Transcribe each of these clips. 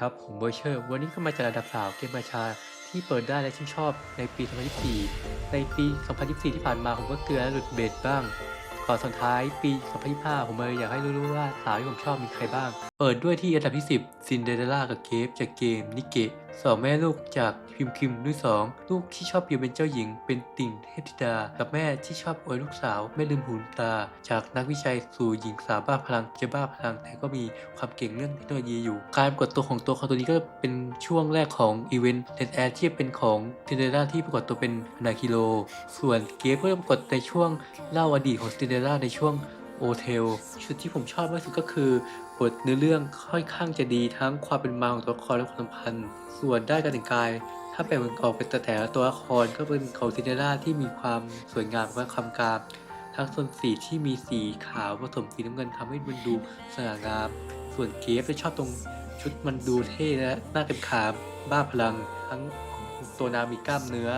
ครับ ผมเบอร์เชอร์ วันนี้ก็มาจากระดับสาวเกมมาชาที่เปิดได้และชื่นชอบในปี 2024 ในปี 2024 ที่ผ่านมาผมก็เกลือและหลุดเบสบ้างก่อนสุดท้ายปี 2025 ผมเลยอยากให้รู้ๆว่าสาวที่ผมชอบมีใครบ้าง เปิดด้วยที่อันดับที่ 10ซินเดอเรลล่ากับเกฟจากเกมนิเกะ สองแม่ลูกจากพิมคิมด้วยสองลูกที่ชอบอยู่เป็นเจ้าหญิง เป็นติ่งเทพธิดา กับแม่ที่ชอบอวยลูกสาวไม่ลืมหูลืมตา จากนักวิจัยสู่หญิงสาวบ้าพลังจะบ้าพลังแต่ก็มีความเก่งเรื่องเทคโนโลยีอยู่ การปรากฏตัวของตัวเขาตัวนี้ก็เป็นช่วงแรกของอีเวนต์เดนแอร์ที่เป็นของซินเดล่าที่ปรากฏตัวเป็นนาคิโล ส่วนเกฟก็ปรากฏในช่วงเล่าอดีตของซินเดลล่าในช่วงโอเทลชุดที่ผมชอบมากที่สุดก็คือ บทเนื้อเรื่องค่อนข้างจะดีทั้งความเป็นมาของตัวละครและความสัมพันธ์ ส่วนได้การแต่งกาย ถ้าแบ่งออกเป็นแต่ละตัวละครก็เป็นของซินเดอเรล่าที่มีความสวยงามและความกามทั้งโซนสีที่มีสีขาวผสมสีน้ำเงินทำให้มันดูสง่างาม ส่วนเกฟจะชอบตรงชุดมันดูเท่และหน้าเต็มขามบ้าพลัง ทั้งตัวนามีกล้ามเนื้อ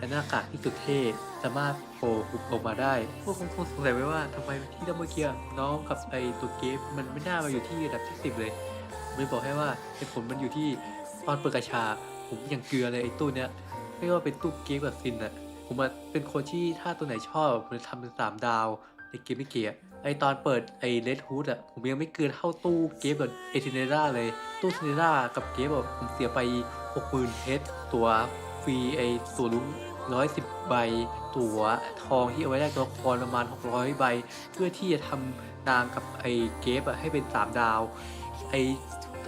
และหน้ากากที่สุดเท่สามารถโผล่ออกมาได้พวกคงคงสงสัยไว้ว่าทำไมที่ดัมเบิลเกียร์น้องกับไอตัวเกฟมันไม่น่ามาอยู่ที่ระดับที่สิบเลยไม่บอกให้ว่าเหตุผลมันอยู่ที่ตอนเปิดกระชา ผมยังเกลือเลยไอตู้เนี้ยไม่ว่าเป็นตู้เกมแบบซินอะผมเป็นคนที่ถ้าตัวไหนชอบผมจะทำเป็นสามดาวในเกมไม่เกียไอตอนเปิดไอเลดฮูดอะผมยังไม่เกือเท่าตู้เกมแบบเอทิเนราเลย ตู้เอทเนรากับเกมแบบผมเสียไปหกหมื่นเฮดตัวฟรีไอตัวลุ้ง 110 ใบ ตั๋วทองที่เอาไว้แลกตัวครประมาณ 600 ใบ เพื่อที่จะทำนางกับไอ้เกฟให้เป็น 3 ดาว ไอ้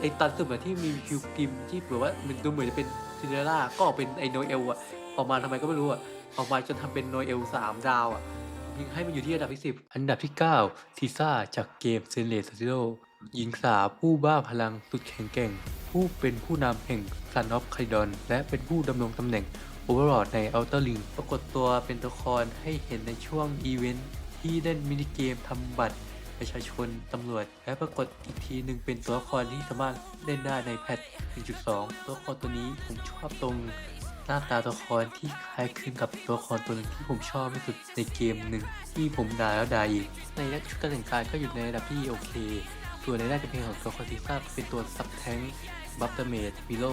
ไอ้ตันสุดเหมที่มีคิวกิมที่แบบว่ามันดูเหมือนจะเป็นซินเดอเรลล่าก็ออกเป็นไอ้โนเอลอะออกมาทำไมก็ไม่รู้อะออกมาจนทำเป็นโนเอลสามดาวอะยิงให้มันอยู่ที่อันดับที่ 10 อันดับที่ 9 ทีซ่าจากเกมเซนเลสซิโรหญิงสาวผู้บ้าพลังสุดแข็งแกร่ง ผู้เป็นผู้นำแห่งซันอฟไคดอนและเป็นผู้ดำรงตำแหน่ง โอเวอร์ลอดใน Outer Ring ปรากฏตัวเป็นตัวละครให้เห็นในช่วงอีเวนท์ที่เล่นมินิเกมทำบัตรประชาชนตำรวจ และปรากฏอีกทีหนึ่งเป็นตัวละครที่สามารถเล่นได้ในแพท 1.2 ตัวละครตัวนี้ผมชอบตรงหน้าตาตัวละครที่คล้ายคลึงกับตัวละครตัวหนึ่งที่ผมชอบที่สุดในเกมหนึ่งที่ผมด่าแล้วด่าอีกในชุดการแต่งกายก็อยู่ในระดับที่โอเค ส่วนในด้านการเพลงของตัวละครที่าเป็นตัวซับแทง บัฟเตอร์เมดวิโล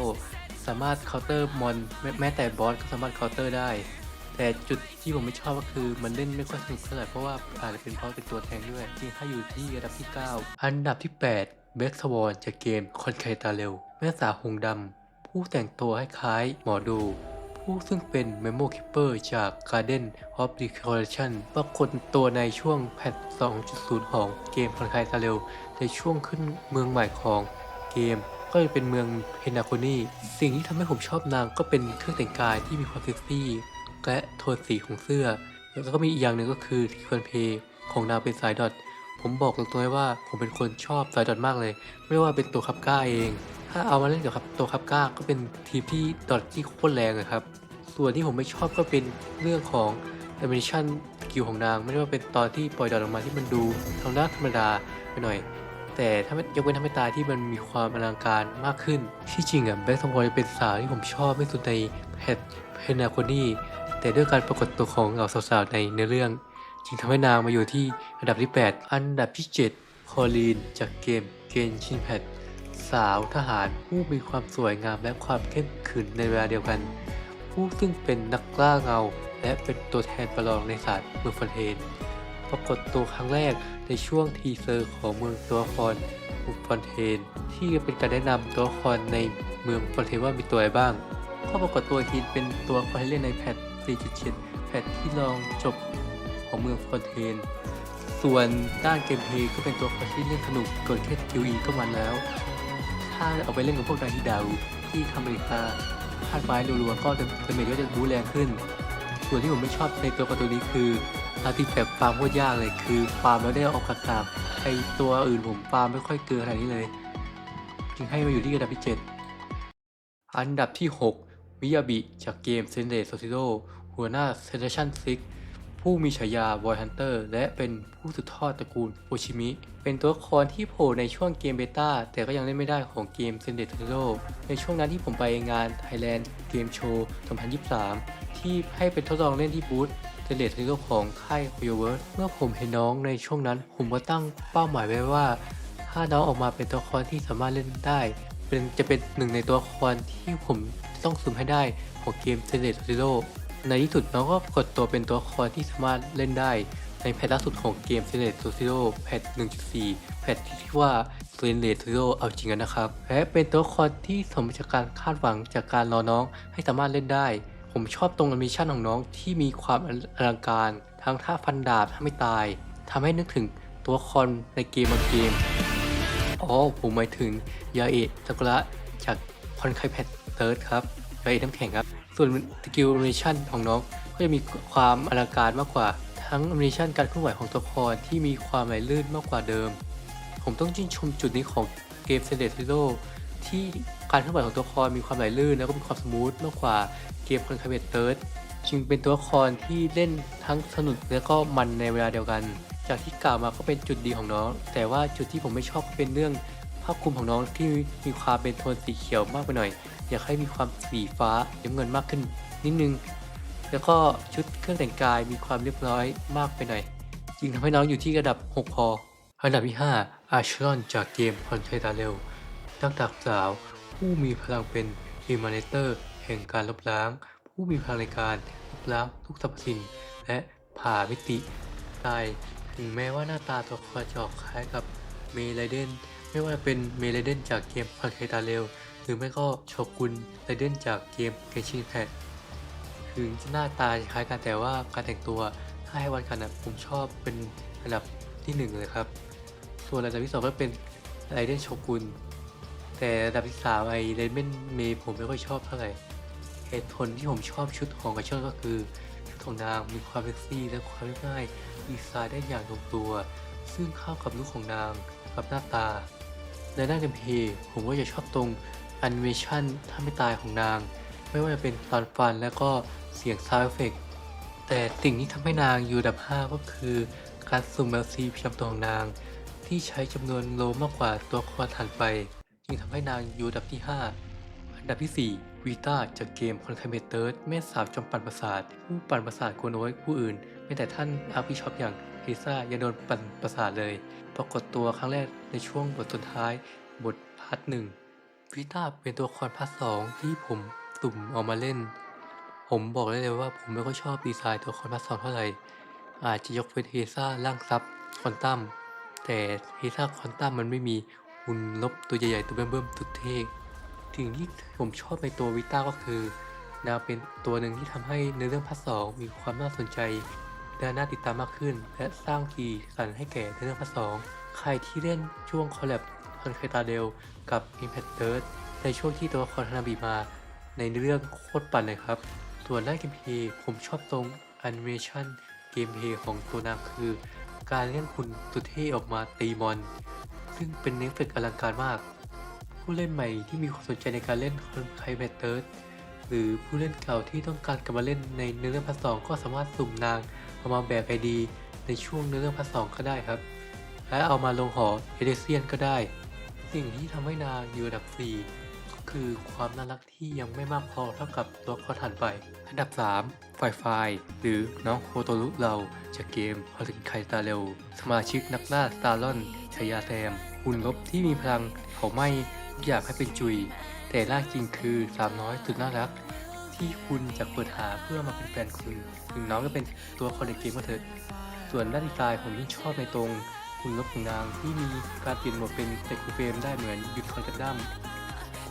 สามารถเคาน์เตอร์มอนแม้แต่บอสก็สามารถเคาน์เตอร์ได้ แต่จุดที่ผมไม่ชอบก็คือมันเล่นไม่ค่อยสนุกเท่าไหร่เพราะว่าอาจจะเป็นเพราะเป็นตัวแทงด้วยจริงถ้าอยู่ที่อันดับที่ 9 อันดับที่ 8เบคสวอนจากเกมคอนไคตาเร็วแม่สาวหงดำผู้แต่งตัวให้คล้ายหมอดูผู้ซึ่งเป็น Memo Keeper จาก Garden of the Collection ปรากฏตัวในช่วงแพท 2.0 ของเกมคอนไคตาเร็วในช่วงขึ้นเมืองใหม่ของเกม ก็จะเป็นเมืองเพนาโคนีสิ่งที่ทำให้ผมชอบนางก็เป็นเครื่องแต่งกายที่มีความเซ็กซี่และโทนสีของเสื้อ แล้วก็มีอีกอย่างหนึ่งก็คือที่คอนเพย์ของนางเป็นสายดอทผมบอกตรงๆเลยว่าผมเป็นคนชอบสายดอทมากเลย ไม่ว่าเป็นตัวคับก้าเอง ถ้าเอามาเล่นกับตัวคับก้าก็เป็นทีมที่ดอทที่โคตรแรงเลยครับ ส่วนที่ผมไม่ชอบก็เป็นเรื่องของแอนิเมชันสกิลของนาง ไม่ว่าเป็นตอนที่ปล่อยดอทออกมาที่มันดูทางด้านธรรมดาไปหน่อย แต่ถ้าไม่ยกเว้นทำให้ตายที่มันมีความอลังการมากขึ้น ที่จริงอะแบ็คทองบอยเป็นสาวที่ผมชอบที่สุดในแพทเพนาโคนี่แต่ด้วยการปรากฏตัวของเหล่าสาวๆในเนื้อเรื่อง จึงทำให้นางมาอยู่ที่อันดับที่ 8 อันดับที่ 7 คอลีน จากเกมเกนชินแพทสาวทหารผู้มีความสวยงามและความเข้มขืนในเวลาเดียวกัน ผู้ซึ่งเป็นนักล่าเงา และเป็นตัวแทนประลองในศาสตร์เมืองฟอนเทน ปรากฏตัวครั้งแรกในช่วงทีเซอร์ของเมืองตัวละครบุฟอนเทน ที่เป็นการแนะนำตัวละครในเมืองฟอนเทนว่ามีตัวอะไรบ้างก็ปรากฏตัวทีเป็นตัวละครที่เล่นในแพท4.7แพทที่ลองจบของเมืองฟอนเทน ส่วนด้านเกมเพลย์ก็เป็นตัวละครที่เล่นสนุกเกินแค่ QE ก็มันแล้ว ถ้าเอาไปเล่นกับพวกนาฮิดาวที่ทำอเมริกาพาดไม้รัวๆก็จะเมจก็จะบู๊แรงขึ้น ส่วนที่ผมไม่ชอบในตัวการ์ตูนนี้คือ อาร์ติแฟกต์ฟาร์มโคตรยากเลยคือฟาร์มแล้วได้ออกกากาไอตัวอื่นผมฟาร์มไม่ค่อยเกลือขนาดนี้เลย จึงให้มาอยู่ที่อันดับที่ 7 อันดับที่ 6 มิยาบิจากเกมเซนเดโซซิโ o หัวหน้าเซนเ t ชั่นซิกผู้มีฉายา Boy Hunter และเป็นผู้สืบทอดตระกูลโอชิมิ เป็นตัวละครที่โผล่ในช่วงเกมเบต้าแต่ก็ยังเล่นไม่ได้ของเกม s e n d e t Hero ในช่วงนั้นที่ผมไปงาน Thailand Game Show 2023 ที่ให้เป็นทดลองเล่นที่บูธ s e n d e t Hero ของค่าย h o y o v e r s เมื่อผมเห็นน้องในช่วงนั้น ผมก็ตั้งเป้าหมายไว้ว่า ถ้าน้องออกมาเป็นตัวละครที่สามารถเล่นได้ เป็นจะเป็นหนึ่งในตัวละครที่ผมต้องสุ่มให้ได้ของเกม s e l e c t Zero ในที่สุดน้องก็กดตัวเป็นตัวละครที่สามารถเล่นได้ ในแพทล่าสุดของเกม s e l e c t Zero แพท1.4 แพทที่ชื่อว่า s e l e c t Zero เอาจริงกันนะครับและเป็นตัวละครที่สมจากการคาดหวังจากการรอน้องให้สามารถเล่นได้ ผมชอบตรงแอนิเมชันของน้องที่มีความอลังการทั้งท่าฟันดาบถ้าไม่ตายทำให้นึกถึงตัวละครในเกมบางเกม อ๋อ ผมหมายถึงยาเอะซากุระจากคอนไคแพทเติร์ดครับยาเอะน้ำแข็งครับ ส่วนสกิลแอนิเมชันของน้องก็จะมีความอลังการมากกว่า ทั้งแอนิเมชันการเคลื่อนไหวของตัวละครที่มีความไหลลื่นมากกว่าเดิม ผมต้องชื่นชมจุดนี้ของเกมเซเลต Zero ที่การเคลื่อนไหวของตัวละครมีความไหลลื่นแล้วก็มีความสมูทมากกว่าเกมคอนไคเบตเติร์ดจึงเป็นตัวละครที่เล่นทั้งสนุกและก็มันในเวลาเดียวกัน จากที่กล่าวมาก็เป็นจุดดีของน้อง แต่ว่าจุดที่ผมไม่ชอบก็เป็นเรื่องผ้าคลุมของน้องที่มีความเป็นโทนสีเขียวมากไปหน่อย อยากให้มีความสีฟ้าน้ำเงินมากขึ้นนิดนึง แล้วก็ชุดเครื่องแต่งกายมีความเรียบร้อยมากไปหน่อย จึงทำให้น้องอยู่ที่ระดับ 6 พอ อันดับที่ 5 อาชรอนจากเกมคอนเทนตาเรล นักดักสาว ผู้มีพลังเป็นอิมาเนเตอร์ แห่งการลบล้าง ผู้มีพลังในการลบล้างทุกสรรพสิ่งและผ่ามิติตายถึงแม้ว่าหน้าตาตัวละครจะออกคล้ายกับเมไรเดนไม่ว่าเป็นเมไรเดนจากเกมคอนเทตาเรลหรือไม่ก็โชกุนไรเดนจากเกมเกชินแพถึงจะหน้าตาคล้ายกันแต่ว่าการแต่งตัวถ้าให้วันกันนะผมชอบเป็นอันดับที่หนึ่งเลยครับ ส่วนอันดับที่สองก็เป็นไรเดนโชกุน แต่อันดับที่สามไอไรเดนเมย์ผมไม่ค่อยชอบเท่าไหร่เหตุผลที่ผมชอบชุดของกระเชอนก็คือ ชุดของนางมีความเซ็กซี่และความเรียบง่ายดีไซน์ได้อย่างลงตัว ซึ่งเข้ากับลุคของนางกับหน้าตา ในด้านเกมเพลย์ผมก็จะชอบตรงแอนิเมชันถ้าไม่ตายของนาง ไม่ว่าจะเป็นตอนฟันและก็เสียงซาวเอฟเฟกแต่สิ่งที่ทำให้นางอยู่อันดับ 5 ก็คือ การสุ่ม LC ประจำตัวของนาง ที่ใช้จำนวนโลมากกว่าตัวครถัดไป จึงทำให้นางอยู่อันดับที่ 5 อันดับที่ 4 วีตาจากเกมคอนเทมเตอร์แม่สาวจอมปั่นประสาท ผู้ปั่นประสาทกวนโอ้ยผู้อื่นไม่แต่ท่านอาร์พีช็อปอย่างเฮซ่ายังโดนปั่นประสาทเลย ปรากฏตัวครั้งแรกในช่วงบทสุดท้าย บทพาร์ทหนึ่งวิต้าเป็นตัวละครพาร์ทสองที่ผมสุ่มเอามาเล่น ผมบอกได้เลยว่าผมไม่ค่อยชอบดีไซน์ตัวละครพาร์ทสองเท่าไหร่ อาจจะยกเว้นเฮซ่าร่างซับคอนตัมแต่เฮซ่าคอนตัมมันไม่มี หุ่นลบตัวใหญ่ๆตัวเบิ่มๆสุดเท่สิ่งที่ผมชอบในตัววิต้าก็คือนางเป็นตัวหนึ่งที่ทำให้ในเรื่องพาร์ทสองมีความน่าสนใจและน่าติดตามมากขึ้น และสร้างสีสันให้แก่ในเรื่องพาร์ทสองใครที่เล่นช่วงคอลแลบคอนเคตาเดลกับ Impact Third ในช่วงที่ตัวละครฮานาบิมาในเรื่องโคตรปั่นเลยครับ ส่วนด้านเกมเพลย์ผมชอบตรงแอนิเมชันเกมเพลย์ของตัวนางคือ การเล่นหุ่นสุดเท่ออกมาตีมอน ซึ่งเป็นเนฟเฟกอลังการมาก ผู้เล่นใหม่ที่มีความสนใจในการเล่นคอนไคเบเตอร์หรือผู้เล่นเก่าที่ต้องการกลับมาเล่นในเนื้อเรื่องพาร์ทสองก็สามารถสุ่มนางเอามาแบบไอดีในช่วงเนื้อเรื่องพาร์ทสองก็ได้ครับ และเอามาลงหอเอเดเซียนก็ได้ สิ่งที่ทำให้นางอยู่อันดับ 4 ก็คือความน่ารักที่ยังไม่มากพอเท่ากับตัวละครถัดไป อันดับ3ไฟไฟหรือน้องโคโตรุเราจากเกมฮอลินไคตาเรลสมาชิกนักล่าสตาร์ลอนชายาแซม หุ่นลบที่มีพลังเผาไหม้ทุกอย่างให้เป็นจุย แต่ล่าจริงคือสามน้อยสุดน่ารัก ที่คุณจะเปิดหาเพื่อมาเป็นแฟนคุณ ถึงน้องจะเป็นตัวละครในเกมก็เถอะ ส่วนด้านดีไซน์ผมยิ่งชอบในตรงหุ่นลบของนางที่มีการเปลี่ยนโหมดเป็นเซคูเฟรมได้เหมือนยูนิคอร์นกันดั้ม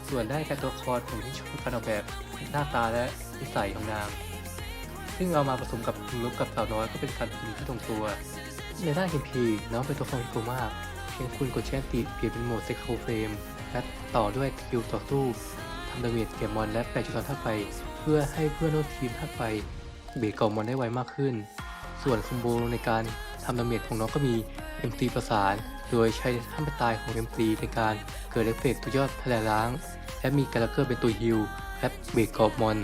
ส่วนได้การตัวละครผมที่ชอบการออกแบบหน้าตาและนิสัยของนาง ซึ่งเอามาผสมกับหุ่นลบกับสาวน้อยก็เป็นการผสมที่ตรงตัวในด้านเกมพีน้องเป็นตัวละครที่ตัวมาก พียงคุณกดแช่ติเปลี่ยนเป็นโหมดเซ็กโคูเฟรมและต่อด้วยสกิลต่อสู้ทำดาเมจเกมมอนและแปลจุดตอนธาไฟ เพื่อให้เพื่อนร่วมทีมธาไฟเบรกเกามอนได้ไวมากขึ้น ส่วนคอมโบในการทำดาเมจของน้องก็มี MC ประสาน โดยใช้ท่าไม่ตายของ MC ในการเกิดเอฟเฟกต์ตัวยอดแผลล้าง และมีการ์เกอร์เป็นตัวฮิลและเบรกเกาะมอน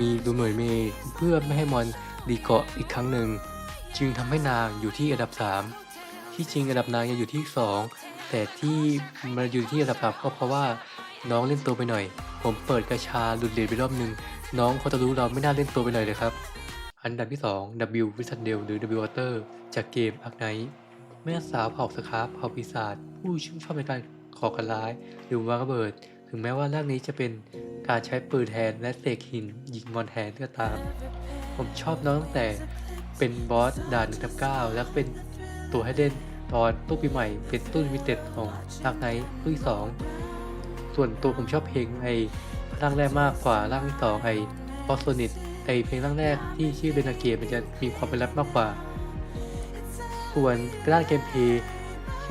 มีดูหน่วยเมย์เพื่อไม่ให้มอนดีเกาะอีกครั้งหนึ่ง จึงทำให้นางอยู่ที่อันดับ 3 ที่จริงอันดับนางยังอยู่ที่ 2 แต่ที่มาอยู่ที่อันดับสามก็เพราะว่าน้องเล่นตัวไปหน่อย ผมเปิดกระชาหลุดเหรียญไปรอบนึง น้องเขาจะรู้เราไม่น่าเล่นตัวไปหน่อยเลยครับ อันดับที่ 2 W w i z a r d e l หรือ W Water จากเกม Ark Knight แม่สาวเผ่าสครับเผ่าปีศาจผู้ชื่นชอบในการก่อการร้ายหรือวางระเบิด ถึงแม้ว่าร่างนี้จะเป็นการใช้ปืนแทนและเสกหินยิงมอนแทนก็ตาม ผมชอบน้องตั้งแต่เป็นบอสด่านหนึ่งทับเก้าแล้วก็เป็น ตัวให้เล่นตอนตู้ปีใหม่เป็นตู้ลิมิเต็ดของร่างไนตู้ที่สองส่วนตัวผมชอบเพลงไอ้ร่างแรกมากกว่าร่างที่สองไอ้บอสโซนิตไอ้เพลงร่างแรกที่ชื่อเบนาเกมมันจะมีความเป็นแรปมากกว่า ส่วนด้านเกมเพลย์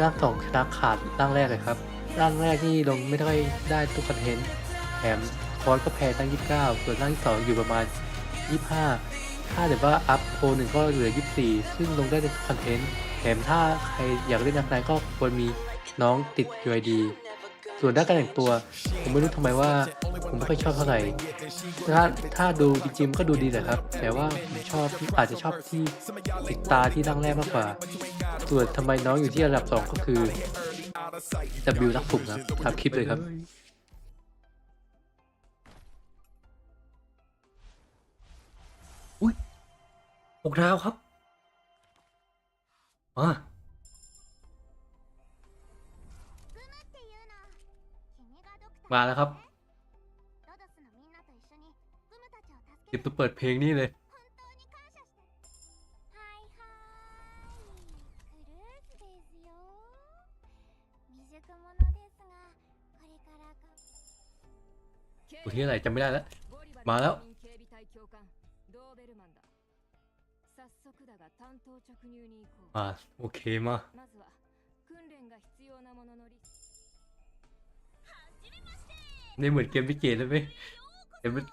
ร่างสองชนะขาดร่างแรกเลยครับร่างแรกนี่ลงไม่ได้ได้ทุกคอนเทนต์แถมคอร์สก็แพ้ตั้ง 29 ส่วนร่างที่2องอยู่ประมาณ 25 ถ้าเดี๋ยวว่าอัพโพหนึ่งก็เหลือ 24 ซึ่งลงได้ในคอนเทนต์ แถมถ้าใครอยากเล่นนักไนก็ควรมีน้องติด UID ส่วนด้านการแต่งตัว ผมไม่รู้ทำไมว่า ผมไม่ค่อยชอบเท่าไหร่ ถ้าถ้าดูจริงๆก็ดูดีแหละครับ แต่ว่าผมชอบอาจจะชอบที่ติดตาที่ร่างแรกมากกว่า ส่วนทำไมน้องอยู่ที่อันดับสองก็คือ W รักผมครับทำคลิปเลยครับอุ้ยหกดาวครับ มามาแล้วครับเดี๋ยวไปเปิดเพลงนี่เลยวันที่อะไรจำไม่ได้แล้ว มาแล้ว 速だが担当直入に行こう อ่าโอเคมา まずは訓練が必要なもののリスト นี่เหมือนเกมพิเกตเลยไหมเดี๋ยวมัน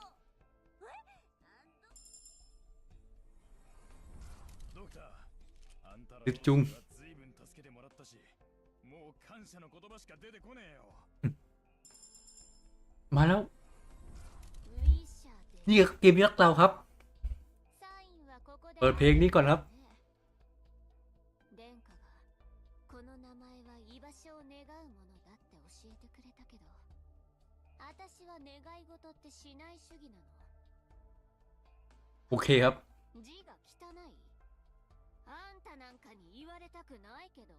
ドクター、あんたらリッチョンは随分助けてもらったし、もう感謝の言葉しか出てこねえよ。 มาแล้ว ウィッシャーです นี่ก็เกมยักษ์เราครับ サインはここで เปิดเพลงนี้ก่อนครับ 殿下がこの名前は居場所を願うものだって教えてくれたけど私は願い事ってしない主義なの โอเคครับ 字が汚いあんたなんかに言われたくないけど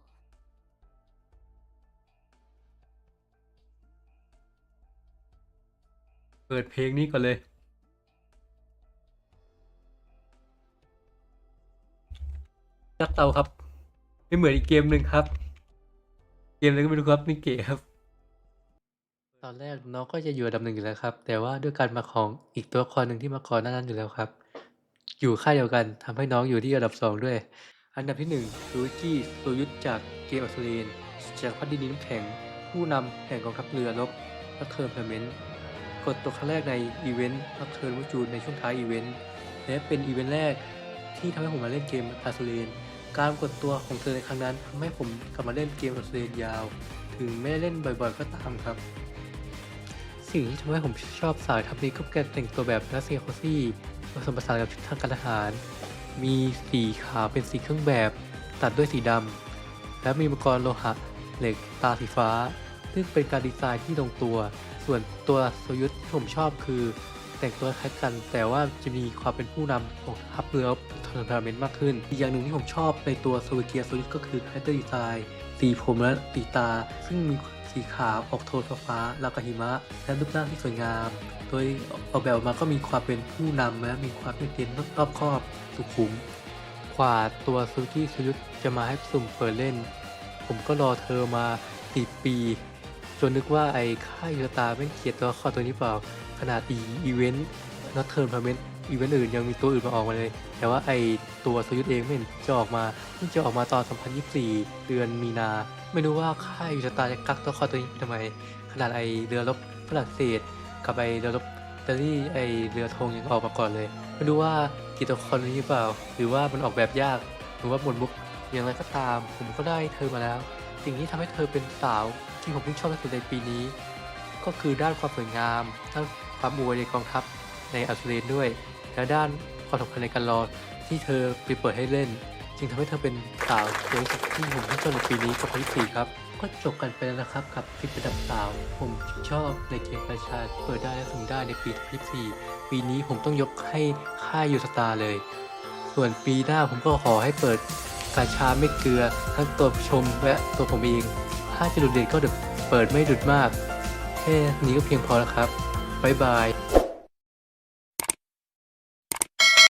เปิดเพลงนี้ก่อนเลย ยักษ์เตาครับ ไม่เหมือนอีกเกมหนึ่งครับ เกมอะไรก็ไม่รู้ครับนี่เก๋ครับ ตอนแรกน้องก็จะอยู่อันดับหนึ่งอยู่แล้วครับ แต่ว่าด้วยการมาของอีกตัวละครหนึ่งที่มาก่อนหน้านั้นอยู่แล้วครับ อยู่ค่ายเดียวกันทำให้น้องอยู่ที่อันดับสองด้วย อันดับที่หนึ่งลูกี้โซยุทธจากเกมอัศเรนจากพัดดินน้ำแข็ง ผู้นำแห่งกองทัพเรือรบและเทอร์เพลเมนต์กดตัวครั้งแรกในอีเวนต์พักเทิร์นวูจูนในช่วงท้ายอีเวนต์และเป็นอีเวนต์แรกที่ทำให้ผมมาเล่นเกมอาซูเรน การกดตัวของเธอในครั้งนั้นทำให้ผมกลับมาเล่นเกมอาซูเรนยาว ถึงไม่ได้เล่นบ่อยๆก็ตามครับ สิ่งที่ทำให้ผมชอบสายทัพนี้ก็คือการแต่งตัวแบบรัสเซียโคซี่ผสมผสานกับชุดทางการทหาร มีสีขาวเป็นสีเครื่องแบบ ตัดด้วยสีดำและมีอุปกรณ์โลหะเหล็กตาสีฟ้า ซึ่งเป็นการดีไซน์ที่ลงตัว ส่วนตัวโซยุทธที่ผมชอบคือ แต่งตัวคล้ายกัน แต่ว่าจะมีความเป็นผู้นำของทัพเรือทอร์นาเมนต์มากขึ้น อีกอย่างหนึ่งที่ผมชอบในตัวโซเกียโซยุทธก็คือคาแรคเตอร์ดีไซน์สีผมและสีตา ซึ่งมีสีขาวออกโทนฟ้าๆแล้วก็หิมะ และรูปร่างที่สวยงาม โดยออกแบบออกมาก็มีความเป็นผู้นำและมีความเป็นเตียนรอบครอบสุขุมกว่าตัวซูกี้ซูยุทธจะมาให้สุ่มเปิดเล่น ผมก็รอเธอมาสี่ปี จนนึกว่าไอ้ค่ายยูตาไม่งเกียดตัวละครตัวนี้เปล่า ขนาดอีอีเวนต์นัดเทิร์นพาเมนต์อีเวนต์อื่นยังมีตัวอื่นมาออกมาเลย แต่ว่าไอตัวสยุทธเองไม่เห็นจะออกมาเพิ่งจะออกมาตอน 2024 เดือนมีนา ไม่รู้ว่าค่ายยูตาจะกักตัวครตัวนี้ทำไม ขนาดไอเรือรบฝรั่งเศสกับไอเรือรบอิตาลีไอเรือธงยังออกมาก่อนเลย ไม่รู้ว่ากี่ตัวครนี้หรือเปล่า หรือว่ามันออกแบบยาก หรือว่าหมดมุกอย่างไรก็ตาม ผมก็ได้เธอมาแล้ว สิ่งที่ทำให้เธอเป็นสาวที่ผมเพิ่งชอบที่สุดในปีนี้ ก็คือด้านความสวยงามด้าน ความอวยในกองทัพในอัสเรนด้วย และด้านความสำคัญในการรอที่เธอไปเปิดให้เล่น จึงทำให้เธอเป็นสาวสวยสุดที่ผมเพิ่งชอบในปีนี้กับพันสี่ครับ ก็จบกันไปแล้วนะครับกับคลิประดับสาว ผมชอบในเกมประชาเปิดได้และถึงได้ในปี2024ปีนี้ผมต้องยกให้ค่ายยูสตาร์เลย ส่วนปีหน้าผมก็ขอให้เปิดกาชาไม่เกลือทั้งตัวชมและตัวผมเอง ถ้าจะดุเด่นก็เปิดไม่ดุดมาก แค่นี้ก็เพียงพอแล้วครับ บ๊ายบาย